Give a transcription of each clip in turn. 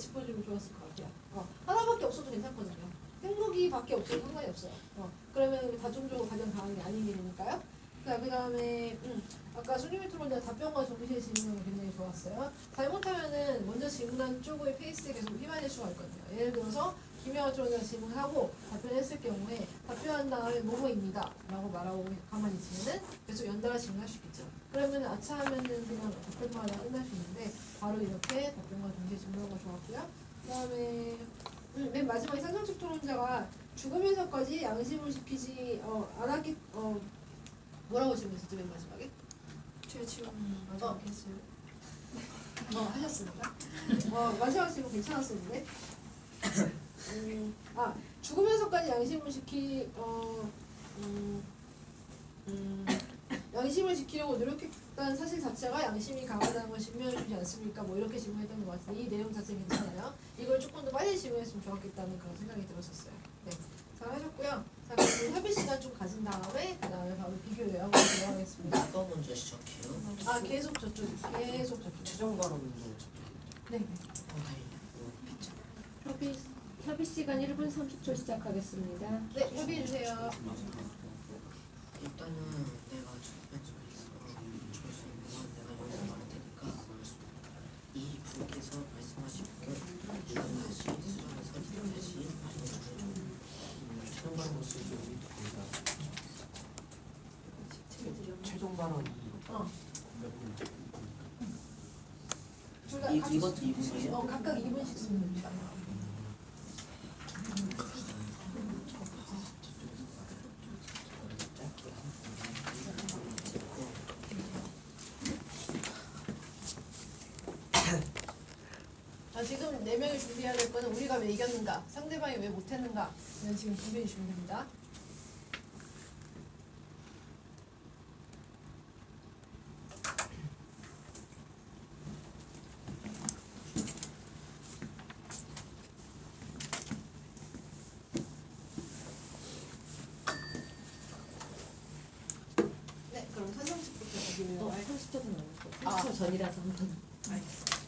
짚어주면 좋았을 것 같아요. 어, 하나밖에 없어도 괜찮거든요. 행복이밖에 없어도 상관이 없어요. 어, 그러면 다중적으로 가장 강한 게 아닌. 자, 그 다음에 음, 아까 순위미트로 답변과 동시에 질문한 거 굉장히 좋았어요. 잘못하면은 먼저 질문한 쪽의 페이스에 계속 휘말릴 수가 있거든요. 예를 들어서 쪽에서 질문하고 답변했을 경우에 답변한 다음에 뭐뭐입니다 라고 말하고 가만히 있으면은 계속 연달아 질문할 수 있겠죠. 그러면 아차 하면은 그냥 답변만 하다 끝날 수 있는데 바로 이렇게 답변과 동시에 질문한 거 좋았고요. 그 다음에 음, 맨 마지막에 상상적 토론자가 죽으면서까지 양심을 지키지 어, 안 하기 어 뭐라고 질문했었죠 맨 마지막에? 제 지금 어, 했어요. 어, 하셨습니까? 어, 마지막 질문 괜찮았었는데. 음, 아, 죽으면서까지 양심을 지키, 어, 음, 음, 양심을 지키려고 노력했다는 사실 자체가 양심이 강하다는 걸 증명해주지 않습니까? 뭐 이렇게 질문했던 것 같은데 이 내용 자체 괜찮아요. 이걸 조금 더 빨리 질문했으면 좋았겠다는 그런 생각이 들었었어요. 네, 잘 하셨고요. 자, 그럼 협의 시간 좀 가진 다음에 그 다음에 바로 비교 요약으로 들어가겠습니다. 누가 먼저 시작해요? 아 계속 저쪽 계속 저쪽 최종 발언도 네 어, 다행이다. 협의, 협의 시간 1분 30초 시작하겠습니다. 네, 협의해 주세요. 일단은 내가 주변에서 좋을 수 있는 건 내가 여기서 말할 테니까 이 분께서 말씀하신 게 이건 다시 수정해서 다시 알려주세요. 최종 발언 쓰기 우리도 거기다 최종 발언이 어. 이- 이것도 이분이에요? 어 각각 2분씩 쓰면 됩니다. 자 지금 네 명이 준비해야 될 거는 우리가 왜 이겼는가, 상대방이 왜 못했는가, 는 지금 준비해 주시면 됩니다. 네, 그럼 선정식부터 어, 드리면 30초도 넘었고 아. 30초 전이라서 한 번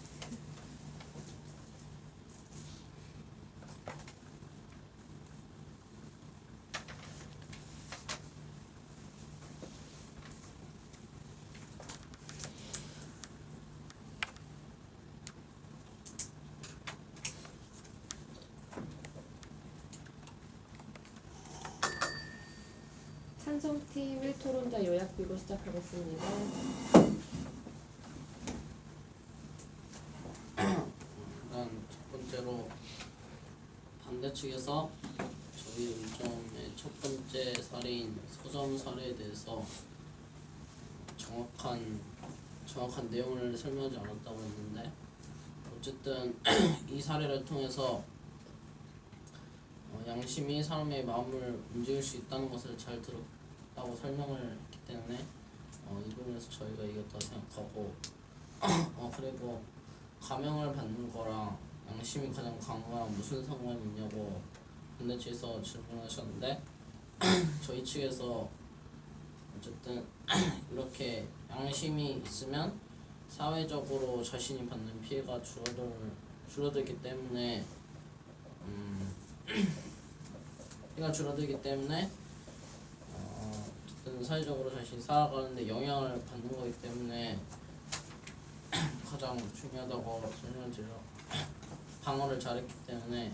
찬성팀 1토론자 요약 비고 시작하겠습니다. 일단 첫 번째로 반대 측에서 저희 일점의 첫 번째 사례인 서점 사례에 대해서 정확한 정확한 내용을 설명하지 않았다고 했는데 어쨌든 이 사례를 통해서 어, 양심이 사람의 마음을 움직일 수 있다는 것을 잘 들었 다고 설명을 했기 때문에 어, 이 부분에서 저희가 이겼다고 생각하고 어, 그리고 가명을 받는 거랑 양심이 가장 강한 무슨 상관이 있냐고 반대 측에서 질문하셨는데 저희 측에서 어쨌든 이렇게 양심이 있으면 사회적으로 자신이 받는 피해가 줄어들 줄어들기 때문에 음 피해가 줄어들기 때문에 어, 사회적으로 자신이 살아가는데 영향을 받는 거기 때문에 가장 중요하다고 설명드려. 방어를 잘했기 때문에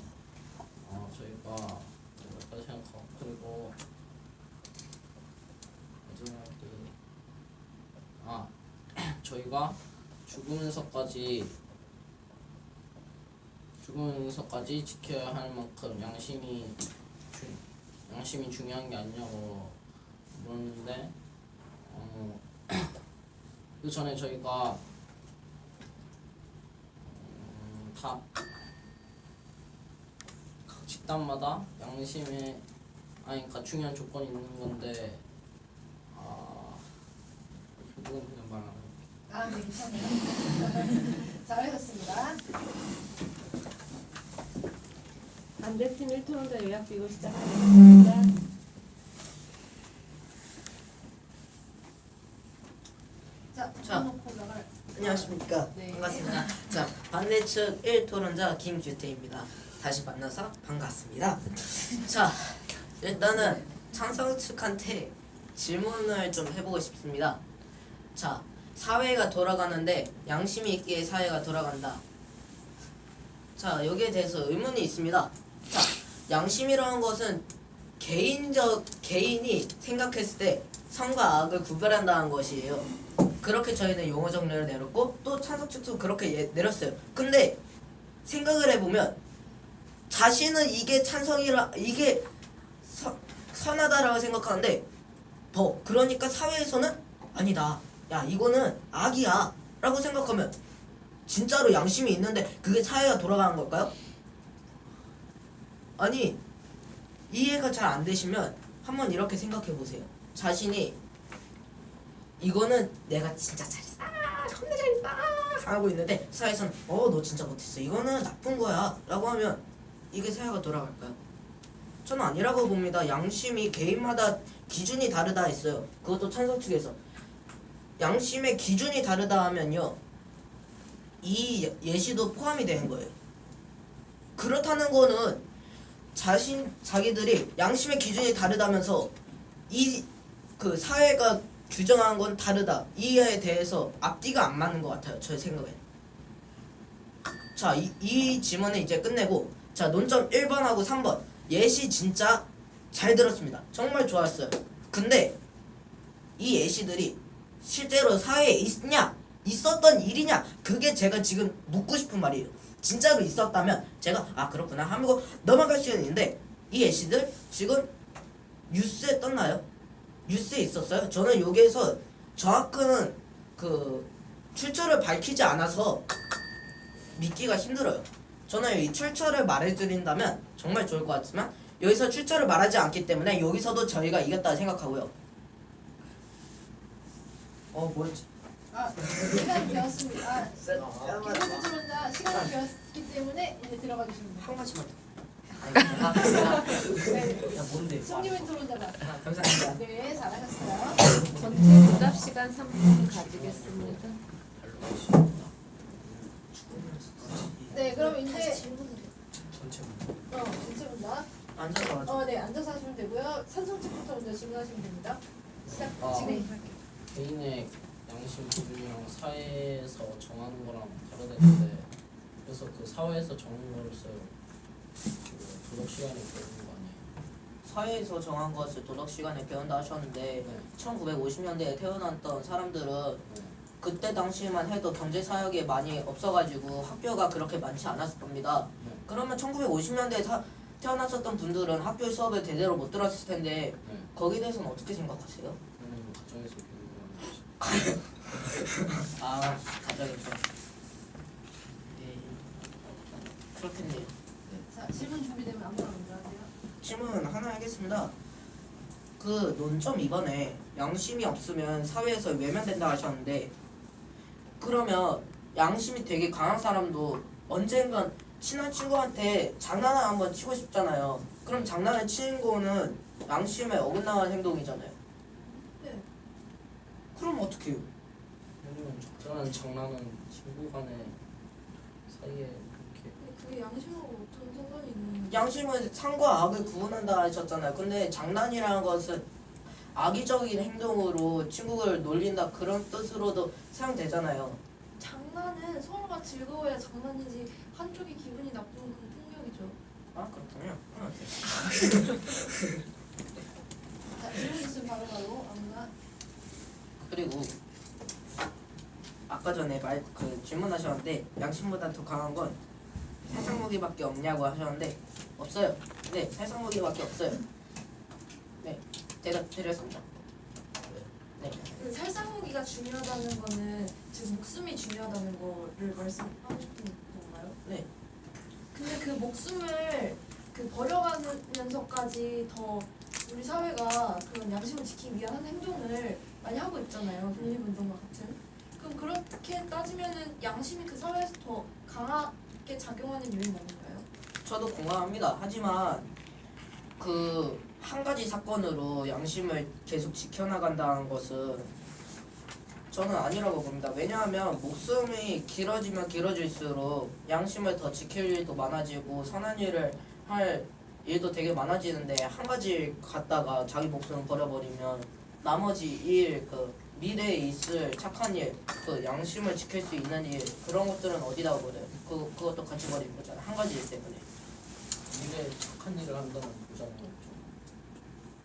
어, 저희가 이렇게 생각하고 그리고 마지막에 아 저희가 죽으면서까지 죽으면서까지 지켜야 할 만큼 양심이 주, 양심이 중요한 게 아니냐고 물었는데 어, 그 전에 저희가 음, 다각 집단마다 양심에 아니 그러니까 중요한 조건이 있는 건데 아 그건 그냥 말안 할게요. 아, 네, 괜찮아요. 잘하셨습니다. 반대팀 1토론자 요약 비고 시작하겠습니다. 자, 자. 놓고 나갈. 안녕하십니까. 네. 반갑습니다. 자, 반대 측 1토론자 김규태입니다. 다시 만나서 반갑습니다. 자, 일단은 찬성 측한테 질문을 좀 해보고 싶습니다. 자, 사회가 돌아가는데 양심이 있기에 사회가 돌아간다. 자, 여기에 대해서 의문이 있습니다. 자, 양심이라는 것은 개인적 개인이 생각했을 때 선과 악을 구별한다는 것이에요. 그렇게 저희는 용어 정리를 내렸고 또 찬성 측도 그렇게 예- 내렸어요. 근데 생각을 해보면 자신은 이게 찬성이라 이게 서, 선하다라고 생각하는데 더 그러니까 사회에서는 아니다. 야 이거는 악이야 라고 생각하면 진짜로 양심이 있는데 그게 사회가 돌아가는 걸까요? 아니 이해가 잘 안 되시면 한번 이렇게 생각해 보세요. 자신이 이거는 내가 진짜 잘했어. 아, 존나 잘했다. 하고 있는데 사회에서는 어 너 진짜 못했어. 이거는 나쁜 거야. 라고 하면 이게 사회가 돌아갈까요? 저는 아니라고 봅니다. 양심이 개인마다 기준이 다르다 했어요. 그것도 찬성 측에서 양심의 기준이 다르다 하면요. 이 예- 예시도 포함이 되는 거예요. 그렇다는 거는 자신 자기들이 양심의 기준이 다르다면서 이 그 사회가 규정한 건 다르다. 이에 대해서 앞뒤가 안 맞는 것 같아요 저의 생각에 자이 이 지문은 이제 끝내고 자 논점 1번하고 3번. 예시 진짜 잘 들었습니다. 정말 좋았어요. 근데 이 예시들이 실제로 사회에 있냐 있었던 일이냐 그게 제가 지금 묻고 싶은 말이에요. 진짜로 있었다면 제가 아 그렇구나 하고 넘어갈 수 있는데 이 예시들 지금 뉴스에 떴나요? 뉴스에 있었어요? 저는 여기에서 정확한 그 출처를 밝히지 않아서 믿기가 힘들어요. 저는 이 출처를 말해드린다면 정말 좋을 것 같지만 여기서 출처를 말하지 않기 때문에 여기서도 저희가 이겼다 생각하고요. 어 뭐였지? 아, 시간이 되었습니다. 아, 김현수 토론자 시간이 되었기 때문에 이제 들어가 주시면 돼요. 한 가지만 더. 네. 야 뭔데? 토론자다. 아, 감사합니다. 네, 잘하셨어요. 전체 문답 시간 3분 가지겠습니다. 네, 그럼 이제 전체 어, 전체 문답. 앉아서 하죠. 어, 네, 앉아서 하시면 되고요. 산성측부터 먼저 질문하시면 됩니다. 시작. 아. 지금. 개인의 양심 기준이랑 사회에서 정하는 거랑 다르다는데 그래서 그 사회에서 정한 거를 써요. 그 도덕 시간에 배우는 거 아니에요? 사회에서 정한 것을 도덕 시간에 배운다 하셨는데 네. 1950년대에 태어났던 사람들은 네. 그때 당시만 해도 경제 사역이 많이 없어가지고 학교가 그렇게 많지 않았을 겁니다. 네. 그러면 1950년대에 타, 태어났었던 분들은 학교 수업을 제대로 못 들었을 텐데 네. 거기에 대해서는 어떻게 생각하세요? 그러면 가정에서 배우는 거지. 아 가정에서 네 그렇겠네요. 자, 질문 준비되면 아무나 먼저 하세요. 질문 하나 하겠습니다. 그 논점 2번에 양심이 없으면 사회에서 외면된다 하셨는데 그러면 양심이 되게 강한 사람도 언젠간 친한 친구한테 장난을 한번 치고 싶잖아요. 그럼 장난을 치는 거는 양심에 어긋나는 행동이잖아요. 네. 그럼 어떻게 해요? 아니면 적절한 장난은 친구 간에 사이에 그게 양심하고 어떤 상관이 있는 양심은 상과 악을 구분한다 하셨잖아요. 근데 장난이라는 것은 악의적인 행동으로 친구를 놀린다 그런 뜻으로도 사용되잖아요. 장난은 서로가 즐거워야 장난이지 한쪽이 기분이 나쁘면 그건 폭력이죠. 아 그렇군요. 응. 자, 질문 있으면 바로 바로 아무나. 그리고 아까 전에 말 그 질문하셨는데 양심보다 더 강한 건 해상무기밖에 없냐고 하셨는데 없어요. 네, 해상무기밖에 없어요. 네, 대답 드렸습니다. 네, 그 살상무기가 중요하다는 거는 지금 목숨이 중요하다는 거를 말씀하고 싶은 건가요? 네. 근데 그 목숨을 그 버려가면서까지 더 우리 사회가 그런 양심을 지키기 위한 행동을 많이 하고 있잖아요. 독립운동과 같은. 그럼 그렇게 따지면은 양심이 그 사회에서 더 강하 게 작용하는 요인 아닌가요? 저도 공감합니다. 하지만 그 한 가지 사건으로 양심을 계속 지켜나간다는 것은 저는 아니라고 봅니다. 왜냐하면 목숨이 길어지면 길어질수록 양심을 더 지킬 일도 많아지고 선한 일을 할 일도 되게 많아지는데 한 가지 갖다가 자기 목숨을 버려버리면 나머지 일, 그 미래에 있을 착한 일, 그 양심을 지킬 수 있는 일 그런 것들은 어디다 버려요? 그 그것도 같이 버리는 거잖아요. 한 가지 일 때문에 미래에 착한 일을 한다는 보장은 없죠.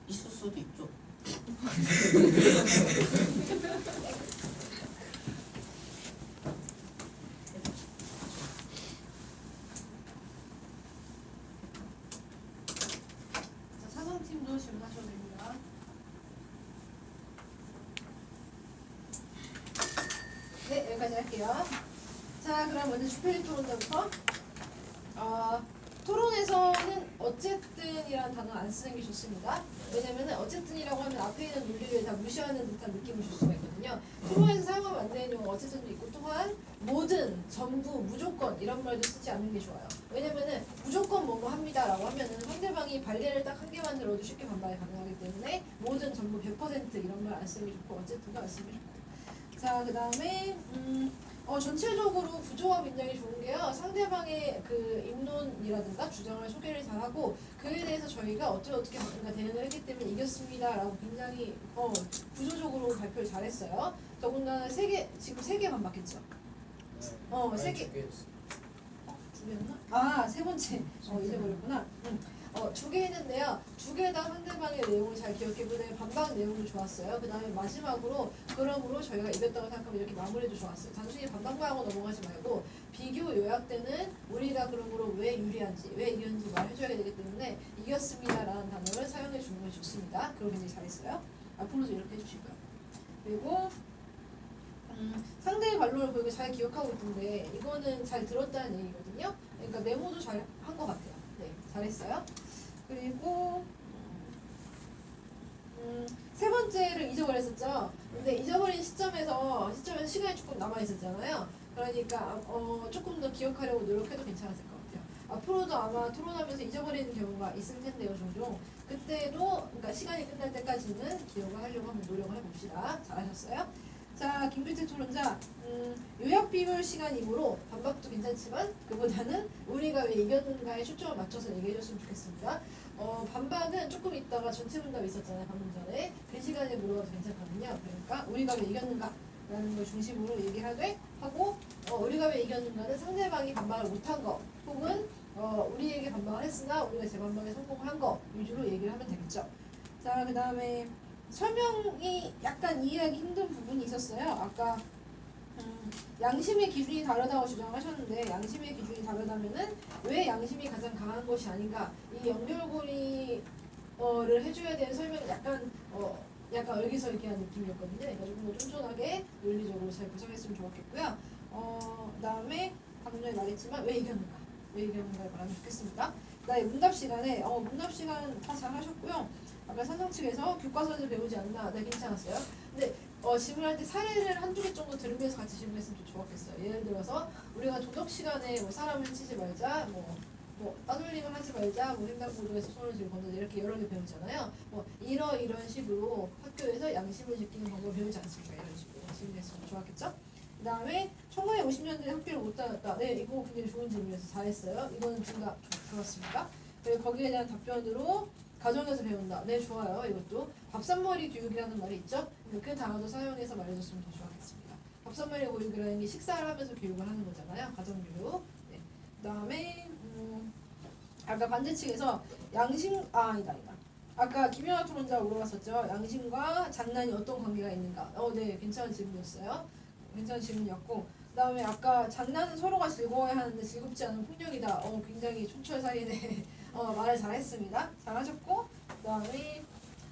있을 수도 있죠. 자, 사성팀도 질문하셔도 됩니다. 네, 여기까지 할게요. 자, 그럼 먼저 주필 토론자부터. 어, 토론에서는 어쨌든이라는 단어 안 쓰는 게 좋습니다. 왜냐면은 어쨌든이라고 하면 앞에 있는 논리를 다 무시하는 듯한 느낌을 줄 수가 있거든요. 토론에서 사용하면 안 되는 용어 어쨌든도 있고 또한 모든, 전부, 무조건 이런 말도 쓰지 않는 게 좋아요. 왜냐면은 무조건 뭐뭐 합니다라고 하면은 상대방이 발레를 딱 한 개만 들어도 쉽게 반발이 가능하기 때문에 모든, 전부, 100% 이런 말안게 좋고 어쨌든도 안게 좋고 자, 그 다음에 음, 어, 전체적으로 구조가 굉장히 좋은 게요. 상대방의 그 입론이라든가 주장을 소개를 잘하고 그에 대해서 저희가 어떻게 어떻게 뭔가 대응을 했기 때문에 이겼습니다라고 굉장히 어, 구조적으로 발표를 잘했어요. 더군다나 세 개, 지금 세개 반박했죠. 네. 어, 세 개. 아, 세 번째. 어, 잊어버렸구나. 응. 어, 두 개 했는데요. 두 개 다 상대방의 내용을 잘 기억해 보면 반박 내용도 좋았어요. 그 다음에 마지막으로 그러므로 저희가 이겼다고 생각하면 이렇게 마무리도 좋았어요. 단순히 반박만 하고 넘어가지 말고 비교 요약 때는 우리가 그러므로 왜 유리한지, 왜 이겼는지 말해줘야 되기 때문에 이겼습니다 라는 단어를 사용해 주는 게 좋습니다. 그걸 굉장히 잘했어요. 앞으로도 이렇게 해주실 거예요. 그리고 음, 상대의 반론을 보이고 잘 기억하고 있던데 이거는 잘 들었다는 얘기거든요. 그러니까 메모도 잘 한 것 같아요. 네, 잘했어요. 그리고 음, 세 번째를 잊어버렸었죠. 근데 잊어버린 시점에서 시점에서 시간이 조금 남아 있었잖아요. 그러니까 어, 조금 더 기억하려고 노력해도 괜찮았을 것 같아요. 앞으로도 아마 토론하면서 잊어버리는 경우가 있을 텐데요, 종종. 그때도 그러니까 시간이 끝날 때까지는 기억을 하려고 한번 노력을 해봅시다. 잘하셨어요? 자, 김필태 토론자, 음, 요약 비율 시간이므로 반박도 괜찮지만 그보다는 우리가 왜 이겼는가에 초점을 맞춰서 얘기해 줬으면 좋겠습니다. 어, 반박은 조금 있다가 전체 문답이 있었잖아요, 방금 전에. 그 시간에 물어봐도 괜찮거든요. 그러니까 우리가 왜 이겼는가? 라는 걸 중심으로 얘기를 하되 하고 어, 우리가 왜 이겼는가는 상대방이 반박을 못한 거 혹은 어, 우리에게 반박을 했으나 우리가 재반박에 성공을 한거 위주로 얘기를 하면 되겠죠. 자, 그 다음에 설명이 약간 이해하기 힘든 부분이 있었어요. 아까 음, 양심의 기준이 다르다고 주장하셨는데 양심의 기준이 다르다면은 왜 양심이 가장 강한 것이 아닌가 이 연결고리를 해줘야 되는 설명이 약간 어 약간 얼기설기한 느낌이었거든요. 그러니까 쫀쫀하게 논리적으로 잘 구성했으면 좋았겠고요. 어 그다음에 방금 전에 말했지만 왜 이겼는가 왜 이겼는가를 말하면 좋겠습니다. 나의 문답 시간에 어 문답 시간 다 잘하셨고요. 아까 산성 측에서 교과서를 배우지 않나 네 괜찮았어요. 근데 어, 질문할 때 사례를 한두 개 정도 들으면서 같이 질문했으면 좀 좋았겠어요. 예를 들어서 우리가 도덕 시간에 뭐 사람을 치지 말자, 뭐, 뭐 따돌림을 하지 말자, 뭐 횡단보도에서 손을 들고 걷는다 이렇게 여러 개 배우잖아요. 뭐 이러 이런 식으로 학교에서 양심을 지키는 방법을 배우지 않습니까? 이런 식으로 질문했으면 좋았겠죠? 그 다음에 1950년대에 학교를 못 다녔다. 네, 이거 굉장히 좋은 질문이어서 잘했어요. 이거는 둘다 좋았습니다. 그리고 거기에 대한 답변으로 가정에서 배운다. 네, 좋아요. 이것도 밥산머리 교육이라는 말이 있죠. 그 단어도 사용해서 말해줬으면 더 좋았겠습니다. 밥산머리 교육이라는 게 식사를 하면서 교육을 하는 거잖아요. 가정교육. 네. 그 다음에 음, 아까 반대측에서 양심 아 아니다 아니다. 아까 김영하 토론자가 물어봤었죠. 양심과 장난이 어떤 관계가 있는가? 어, 네, 괜찮은 질문이었어요. 괜찮은 질문이었고. 그 다음에 아까 장난은 서로가 즐거워야 하는데 즐겁지 않은 폭력이다. 어, 굉장히 촌철살인의 어, 말을 잘했습니다. 잘하셨고 그다음에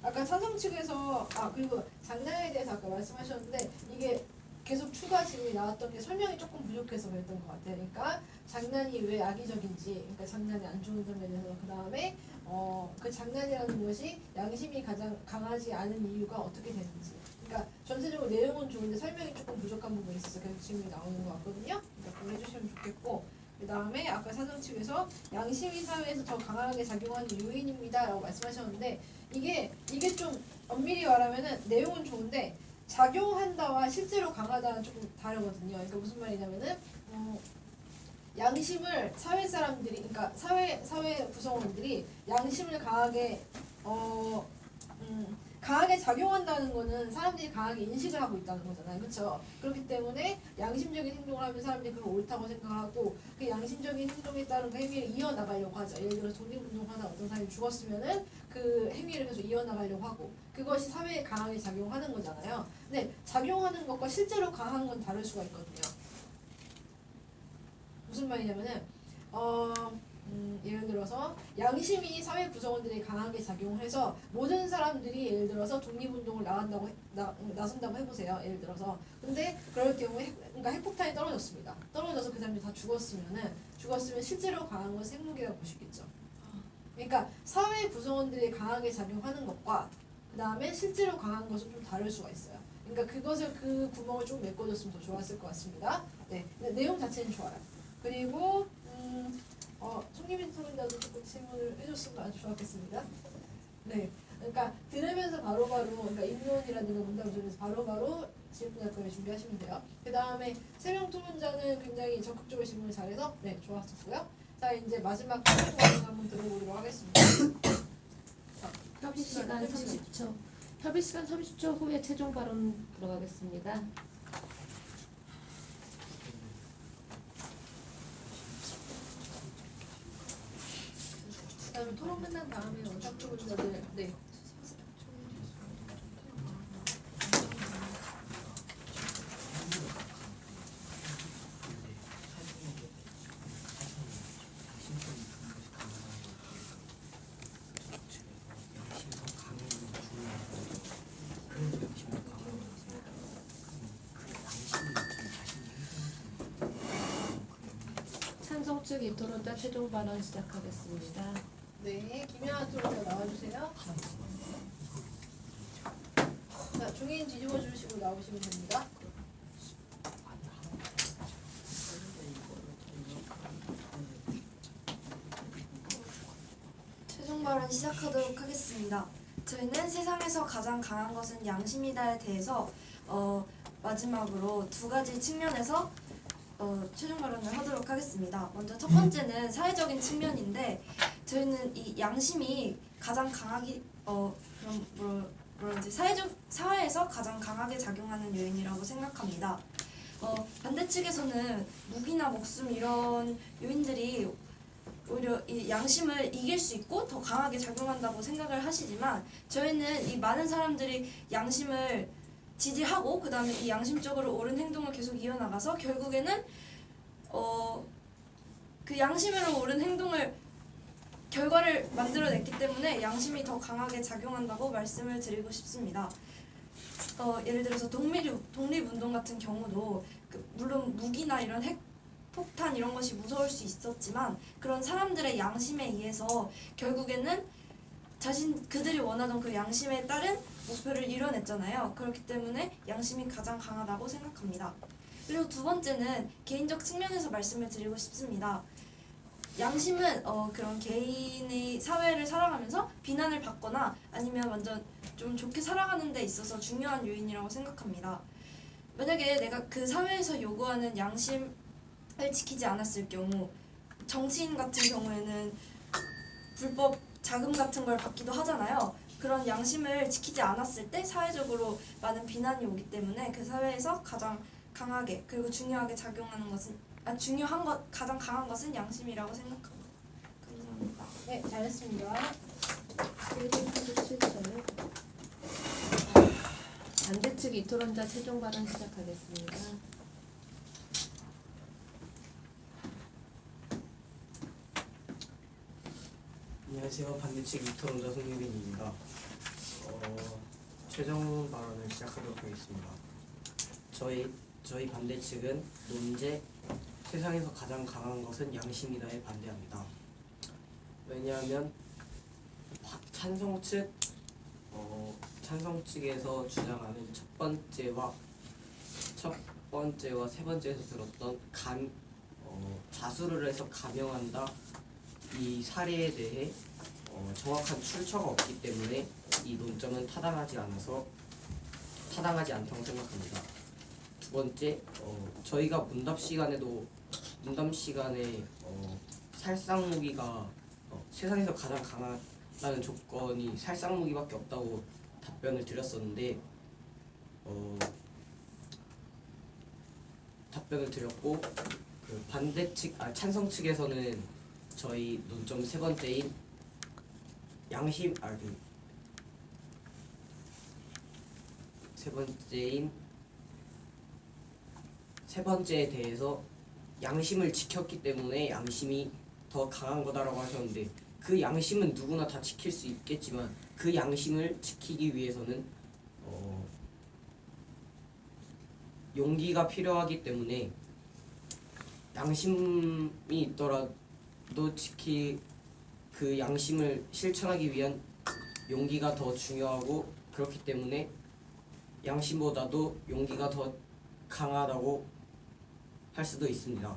아까 찬성 측에서 아 그리고 장난에 대해서 아까 말씀하셨는데 이게 계속 추가 질문이 나왔던 게 설명이 조금 부족해서 그랬던 것 같아요. 그러니까 장난이 왜 악의적인지, 그러니까 장난이 안 좋은 점에 대해서 그 다음에 어, 그 장난이라는 것이 양심이 가장 강하지 않은 이유가 어떻게 되는지. 그러니까 전체적으로 내용은 좋은데 설명이 조금 부족한 부분이 있어서 계속 질문이 나오는 것 같거든요. 그러니까 그걸 해주시면 좋겠고. 그 다음에 아까 사정 측에서 양심이 사회에서 더 강하게 작용하는 요인입니다 라고 말씀하셨는데 이게 이게 좀 엄밀히 말하면은 내용은 좋은데 작용한다와 실제로 강하다는 조금 다르거든요. 그러니까 무슨 말이냐면은 어, 양심을 사회 사람들이 그러니까 사회 사회 구성원들이 양심을 강하게 어 음, 강하게 작용한다는 거는 사람들이 강하게 인식을 하고 있다는 거잖아요. 그렇죠? 그렇기 때문에 양심적인 행동을 하면 사람들이 그걸 옳다고 생각하고 그 양심적인 행동에 따른 그 행위를 이어나가려고 하죠. 예를 들어 독립운동하다 어떤 사람이 죽었으면은 그 행위를 계속 이어나가려고 하고 그것이 사회에 강하게 작용하는 거잖아요. 근데 작용하는 것과 실제로 강한 건 다를 수가 있거든요. 무슨 말이냐면은 어 음, 예를 들어서 양심이 사회 구성원들이 강하게 작용해서 모든 사람들이 예를 들어서 독립운동을 나간다고 해- 나, 나선다고 해보세요. 예를 들어서 근데 그럴 경우에 핵, 그러니까 핵폭탄이 떨어졌습니다. 떨어져서 그 사람들이 다 죽었으면은 죽었으면 실제로 강한 건 생목이라고 보시겠죠. 그러니까 사회 구성원들이 강하게 작용하는 것과 그 다음에 실제로 강한 것은 좀 다를 수가 있어요. 그러니까 그것을 그 구멍을 좀 메꿔줬으면 더 좋았을 것 같습니다. 네, 내용 자체는 좋아요. 그리고 음, 어, 송기민 소문자도 조금 질문을 해줬으면 아주 좋았겠습니다. 네, 그러니까 들으면서 바로바로 그러니까 인론이라든가 문답조에서 바로바로 질문할 거를 준비하시면 돼요. 그 다음에 세명 토론자는 굉장히 적극적으로 질문을 잘해서 네 좋았었고요. 자 이제 마지막 질문 한번 들어보도록 하겠습니다. 협의 시간 30초. 협의 시간 30초 후에 최종 발언 들어가겠습니다. 그다음에 토론 끝난 다음에 원탁 토론자들 네. 찬성 측 이토론자 최종 발언 시작하겠습니다. 네, 김연아 토론자 나와주세요. 자, 종이인 뒤집어 주시고 나오시면 됩니다. 최종 발언 시작하도록 하겠습니다. 저희는 세상에서 가장 강한 것은 양심이다에 대해서 어, 마지막으로 두 가지 측면에서 어, 최종 발언을 하도록 하겠습니다. 먼저 첫 번째는 사회적인 측면인데 저희는 이 양심이 가장 강하기 어 그럼 뭐라 뭐라지 사회적 사회에서 가장 강하게 작용하는 요인이라고 생각합니다. 어, 반대 측에서는 무기나 목숨 이런 요인들이 오히려 이 양심을 이길 수 있고 더 강하게 작용한다고 생각을 하시지만 저희는 이 많은 사람들이 양심을 지지하고 그 다음에 이 양심적으로 옳은 행동을 계속 이어나가서 결국에는 어 그 양심으로 옳은 행동을 결과를 만들어냈기 때문에 양심이 더 강하게 작용한다고 말씀을 드리고 싶습니다. 어, 예를 들어서 독립 독립운동 같은 경우도 그 물론 무기나 이런 핵 폭탄 이런 것이 무서울 수 있었지만 그런 사람들의 양심에 의해서 결국에는 자신 그들이 원하던 그 양심에 따른 목표를 이뤄냈잖아요. 그렇기 때문에 양심이 가장 강하다고 생각합니다. 그리고 두 번째는 개인적 측면에서 말씀을 드리고 싶습니다. 양심은 어, 그런 개인이 사회를 살아가면서 비난을 받거나 아니면 완전 좀 좋게 살아가는 데 있어서 중요한 요인이라고 생각합니다. 만약에 내가 그 사회에서 요구하는 양심 을 지키지 않았을 경우 정치인 같은 경우에는 불법 자금 같은 걸 받기도 하잖아요. 그런 양심을 지키지 않았을 때 사회적으로 많은 비난이 오기 때문에 그 사회에서 가장 강하게 그리고 중요하게 작용하는 것은 아 중요한 것 가장 강한 것은 양심이라고 생각합니다. 감사합니다. 네, 잘했습니다. 1분 37초요. 반대측 이토론자 최종 발언 시작하겠습니다. 안녕하세요. 반대측 이토론자 송유빈입니다. 어, 최종 발언을 시작하도록 하겠습니다. 저희 저희 반대측은 논제 세상에서 가장 강한 것은 양심이다에 반대합니다. 왜냐하면 바- 찬성 측 어, 찬성 측에서 주장하는 첫 번째와 첫 번째와 세 번째에서 들었던 감 어, 자수를 해서 감형한다 이 사례에 대해 어, 정확한 출처가 없기 때문에 이 논점은 타당하지 않아서 타당하지 않다고 생각합니다. 두 번째, 어, 저희가 문답 시간에도 문답 시간에 어, 살상 무기가 어, 세상에서 가장 강하다는 조건이 살상 무기밖에 없다고 답변을 드렸었는데 어, 답변을 드렸고 그 반대 측, 아 찬성 측에서는 저희 논점 세 번째인 양심, 아그 세 번째인 세 번째에 대해서 양심을 지켰기 때문에 양심이 더 강한 거다라고 하셨는데 그 양심은 누구나 다 지킬 수 있겠지만 그 양심을 지키기 위해서는 어, 용기가 필요하기 때문에 양심이 있더라도 지키 그 양심을 실천하기 위한 용기가 더 중요하고 그렇기 때문에 양심보다도 용기가 더 강하다고 할 수도 있습니다.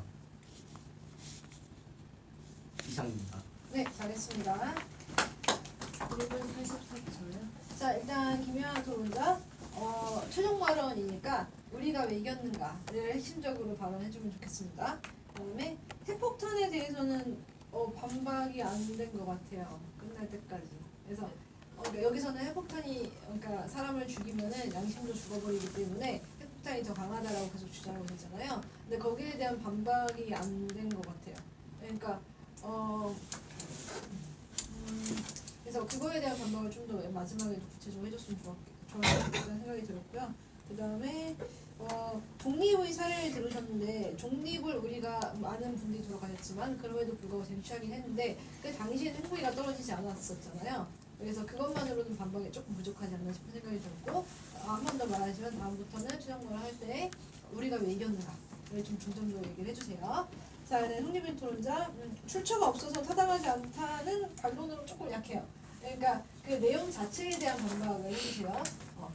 이상입니다. 네, 잘했습니다. 1분 44초요. 자, 일단 김효한 토론자 어, 최종 발언이니까 우리가 왜 이겼는가를 핵심적으로 발언해주면 좋겠습니다. 그다음에 핵폭탄에 대해서는 어, 반박이 안 된 것 같아요. 끝날 때까지. 그래서 어, 그러니까 여기서는 핵폭탄이 그러니까 사람을 죽이면은 양심도 죽어버리기 때문에 핵폭탄이 더 강하다라고 계속 주장하고 있잖아요. 근데 거기에 대한 반박이 안 된 것 같아요. 그러니까 어 음, 그래서 그거에 대한 반박을 좀 더 마지막에 구체적으로 해줬으면 좋았, 좋았겠다는 생각이 들었고요. 그 다음에 어, 독립의 사례를 들으셨는데 독립을 우리가 많은 분들이 돌아가셨지만 그럼에도 불구하고 쟁취하긴 했는데 그 당시에는 행보가 떨어지지 않았었잖아요. 그래서 그것만으로는 반박이 조금 부족하지 않나 싶은 생각이 들었고 한 번 더 말하시면 다음부터는 추정을 할 때 우리가 왜 이겼는가를 좀 중점적으로 얘기를 해주세요. 자, 네, 흥림민 토론자 음, 출처가 없어서 타당하지 않다는 반론으로 조금 약해요. 그러니까 그 내용 자체에 대한 반박을 해주세요. 어,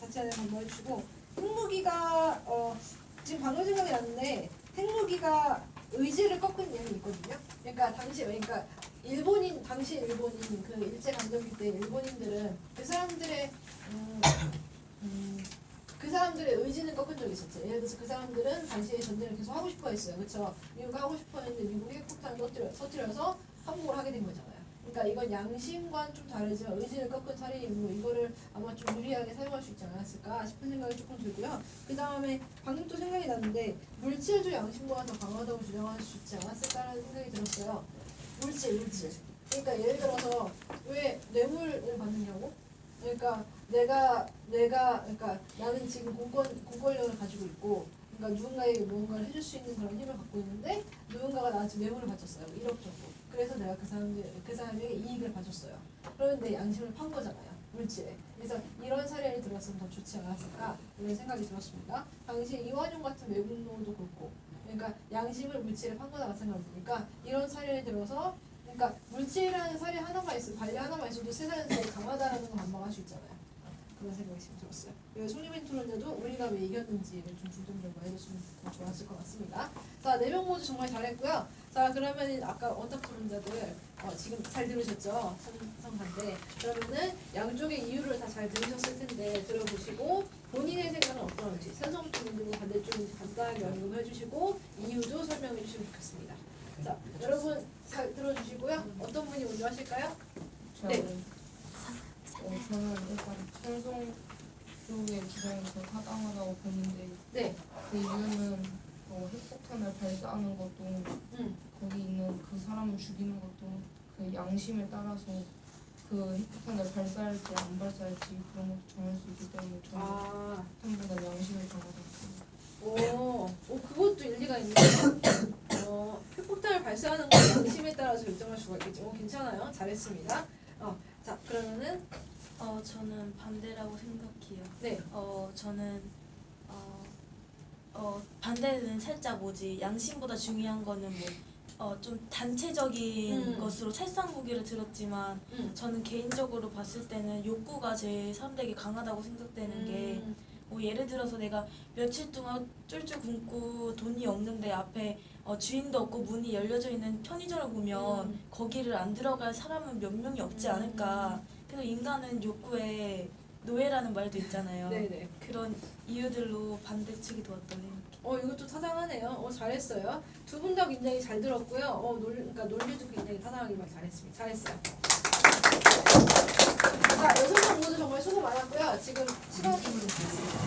자체에 대한 반박을 주고 핵무기가 어, 지금 방금 생각이 났는데 핵무기가 의지를 꺾은 내용이 있거든요. 그러니까 당시 그러니까 일본인 당시 일본인 그 일제 강점기 때 일본인들은 그 사람들의 음, 음, 그 사람들의 의지는 꺾은 적이 있었죠. 예를 들어서 그 사람들은 당시에 전쟁을 계속 하고 싶어 했어요. 그렇죠? 미국 하고 싶어 했는데 미국이 핵폭탄을 터뜨려, 터뜨려서 항복을 하게 된 거잖아요. 그러니까 이건 양심과는 좀 다르지만 의지를 꺾은 살인이고 이거를 아마 좀 유리하게 사용할 수 있지 않았을까 싶은 생각이 조금 들고요. 그 다음에 방금 또 생각이 났는데 물질도 양심보다 더 강하다고 주장할 수 있지 않았을까라는 생각이 들었어요. 물질, 물질. 그러니까 예를 들어서 왜 뇌물을 받느냐고? 그러니까 내가 내가 그러니까 나는 지금 공권 공권력을 가지고 있고 그러니까 누군가에게 무언가를 해줄 수 있는 그런 힘을 갖고 있는데 누군가가 나한테 뇌물을 바쳤어요. 1억 정도. 그래서 내가 그 사람들 그 사람에게 이익을 봐줬어요. 그러면 내 양심을 판 거잖아요. 물질에. 그래서 이런 사례를 들었으면 더 좋지 않았을까 이런 생각이 들었습니다. 당시 이완용 같은 외국노도 그렇고 그러니까 양심을 물질에 판 거다 마찬가지니까 이런 사례를 들어서 그러니까 물질이라는 사례 하나만 있어 관리 하나만 있어도 세상에서 제일 강하다라는 건 반박할 수 있잖아요. 그런 생각이 지금 들었어요. 송리민 토론자도 우리가 왜 이겼는지를 좀 중점적으로 해줬으면 더 좋았을 것 같습니다. 자, 네 명 모두 정말 잘했고요. 자, 그러면 아까 원탁 토론자들 어, 지금 잘 들으셨죠? 삼성 반대. 그러면은 양쪽의 이유를 다 잘 들으셨을 텐데 들어보시고 본인의 생각은 어떤지 찬성 쪽인지 반대쪽인지 간단하게 언급해 주시고 이유도 설명해 주시면 좋겠습니다. 자, 여러분 잘 들어주시고요. 어떤 분이 먼저 하실까요? 네. 어, 저는 일단 최종 쪽의 주장이 더 타당하다고 보는데 네. 그 이유는 어, 핵폭탄을 발사하는 것도 음. 거기 있는 그 사람을 죽이는 것도 그 양심에 따라서 그 핵폭탄을 발사할지 안 발사할지 그런 것도 정할 수 있기 때문에 저는 아. 핵폭탄보다 양심을 강하다고 봅니다. 오, 오 그것도 일리가 있네요. 어, 핵폭탄을 발사하는 건 양심에 따라서 결정할 수가 있겠죠. 오, 괜찮아요. 잘했습니다. 어, 자 그러면은 어 저는 반대라고 생각해요. 네, 어 저는 어, 어 반대는 살짝 뭐지 양심보다 중요한 거는 뭐 어 좀 단체적인 음. 것으로 살상 무기를 들었지만 음. 저는 개인적으로 봤을 때는 욕구가 제 사람들에게 강하다고 생각되는 게 음, 뭐 예를 들어서 내가 며칠 동안 쫄쫄 굶고 돈이 없는데 앞에 어, 주인도 없고 문이 열려져 있는 편의점을 보면 음. 거기를 안 들어갈 사람은 몇 명이 없지 음. 않을까. 그래서 인간은 욕구에 노예라는 말도 있잖아요. 네네. 그런 이유들로 반대 측이 도왔던 이렇게. 어 이것도 타당하네요. 어 잘했어요. 두 분 다 굉장히 잘 들었고요. 어 논, 그러니까 논리도 굉장히 타당하게 잘했습니다. 잘했어요. 자 여성 모두 정말 수고 많았고요. 지금 시간이 됐습니다.